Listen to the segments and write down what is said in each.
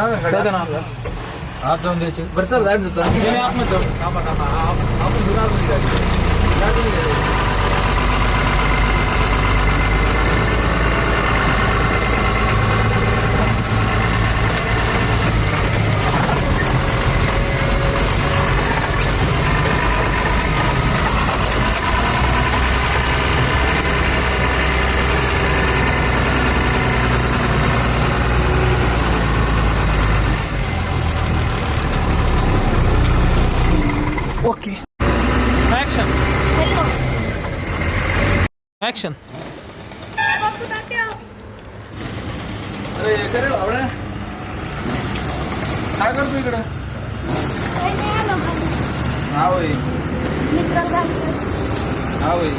जाऊ ना हात जाऊन द्यायचे. बरं चल देतो. नाही, आपण जाऊ. थांबा थांबा. आप- आपण अरे करे बाबड्या. काय करतो इकडं? हा होय हा होय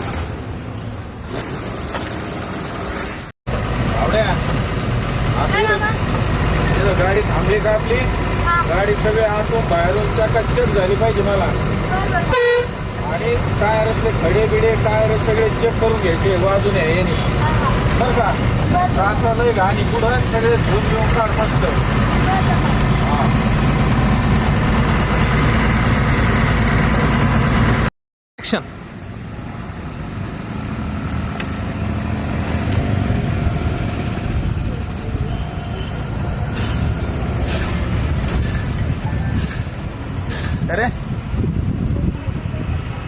बाबड्या आपली इथं गाडी थांबली का आपली? गाडी सगळे आतून बाहेरून चकाचक झाली पाहिजे मला. आणि टायरचे खडे बिडे टायर सगळे चेक करून घ्यायचे. वाजून आहे याने बरं का काचा लय घाणी पुढं सगळे धुवून घेऊन काढ मस्त. ऍक्शन अरे.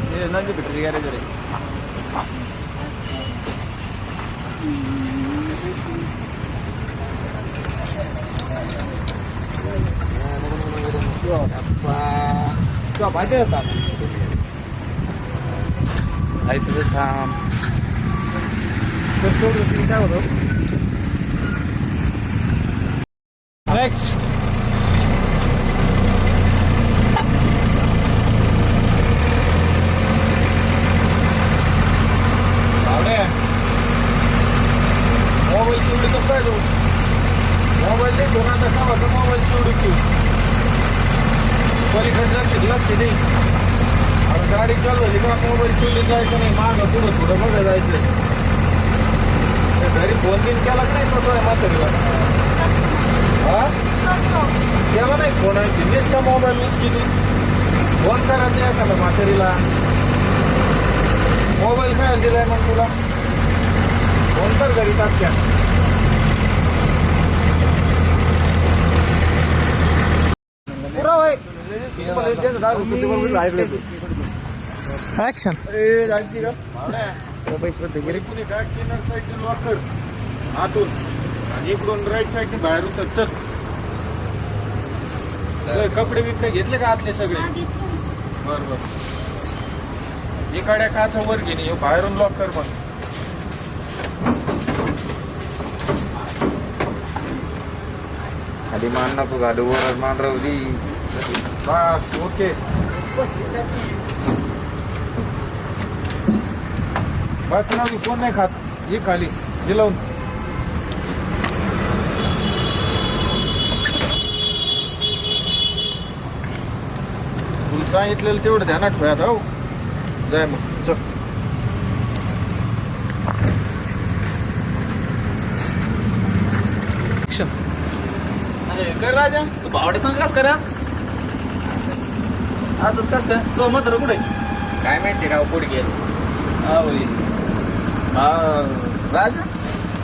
हे नंदी भेटली गॅरेज रे तुला माहिती आहे का आई तुझं थांब तर सोडलं की काय होतं भावड्या मोबाईल चिवडी तर काय देऊ मोबाईल नाही घेऊन आता का मोबाईल चिवडी की पलीकडे लक्ष दे अरे गाडी चालू झाली का मोबाईल चिवडी जायचं नाही. मागं पुढं पुढं बघा जायचं घरी फोन बिन केला नाही तो तुझ्या म्हातारीला. हा? केला नाही फोन आहे दिलीस का मोबाईल यूज केली. फोन करायचं एखादा म्हातारीला. मोबाईल काय दिलाय मग तुला. फोन तर घरी टाकत्या पुरा होय मला त्यांचं दहा रुपये ते बरोबर ऐकलं तू. ऍक्शन ए, घरी कुणी काय किनर साईडने लॉक कर आतून आणि इकडून राईट साईडने बाहेरून तर चल ए, कपडे बिपडे घेतले का आतले सगळे बर बर इकडे काचा वर घेणे ह्यो बाहेरून लॉक कर मग खाली मान नको घालू वर मान राहू दे. बस ओके. बस ना तू कोण नाही खात? ये खाली ये लावून. तुला सांगितलेलं तेवढं ध्यानात ठेवा हो. जाय मग चल. ऍक्शन अरे कर राजा तू भावडे सांग कस असंच कस काय? तो मात्र कुठे? काय माहिती राव पुढे गेल. हा होई हा राजा?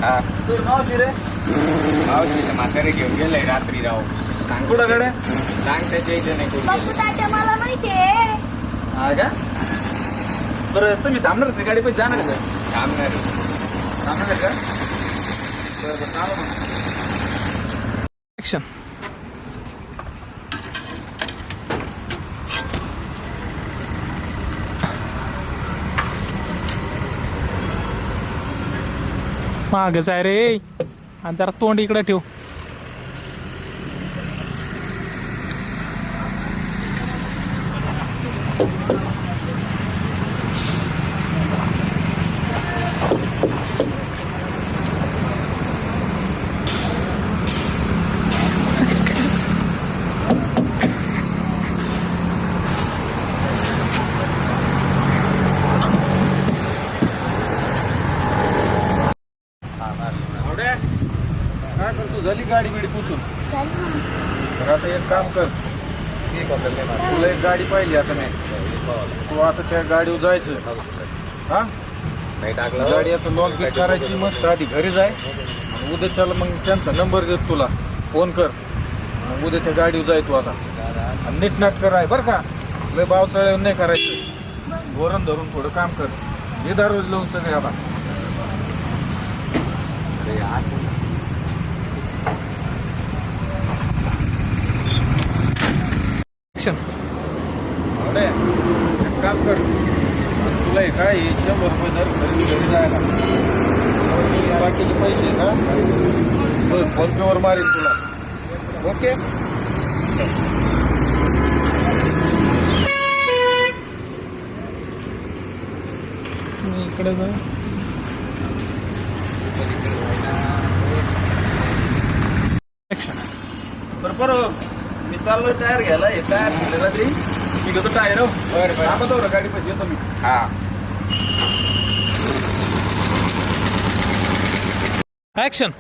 हा. तुझं नाव शिरे मावशीचं म्हातारे घेऊन गेलंय रात्री राव. सांग कुठं गड्या? सांग त्याच्या इथे नाही कुठे बापू तात्या मला माहितीये हा का? बरं तुम्ही थांबणार नाही गाडी पैसे जाणार का? थांबणार. थांबणार का? बरं बरं थांबा मग. ऍक्शन मागच आहे रे. आणि त्याला तोंड इकडे ठेव आवड्या काय करतो झाली एक काम कर. तुला एक गाडी पाहिजे आता नाही तू आता त्या गाडीवर जायचं. हा? नाही टाकलं. गाडी आता लॉक बिक करायची मस्त आधी घरी जाय. आणि उद्याच्याला मग त्यांचा नंबर देत तुला. फोन कर. मग उद्या त्या गाडीवर जाय तू आता. आणि नीट नाट कराय बरं का. लय बाव चढवून नाही करायचं. गोरण धरून थोडं काम कर. हे दररोज लावून सगळे आता. ऍक्शन आवडे एक काम कर. तुला काय हे शंभर रुपये दर खरेदी घरी जायला. आणि बाकीचे पैसे ना फोन पेवर मारीन तुला. ओके? इकडे जाऊ. ऍक्शन बरं बरं. मी चाललोय टायर घ्यायला. हे टायर घेतलेला ते. मी घेतो टायर बरं बरं. थांबा तेवढं गाडी पाहिजे येतो मी. हा. ऍक्शन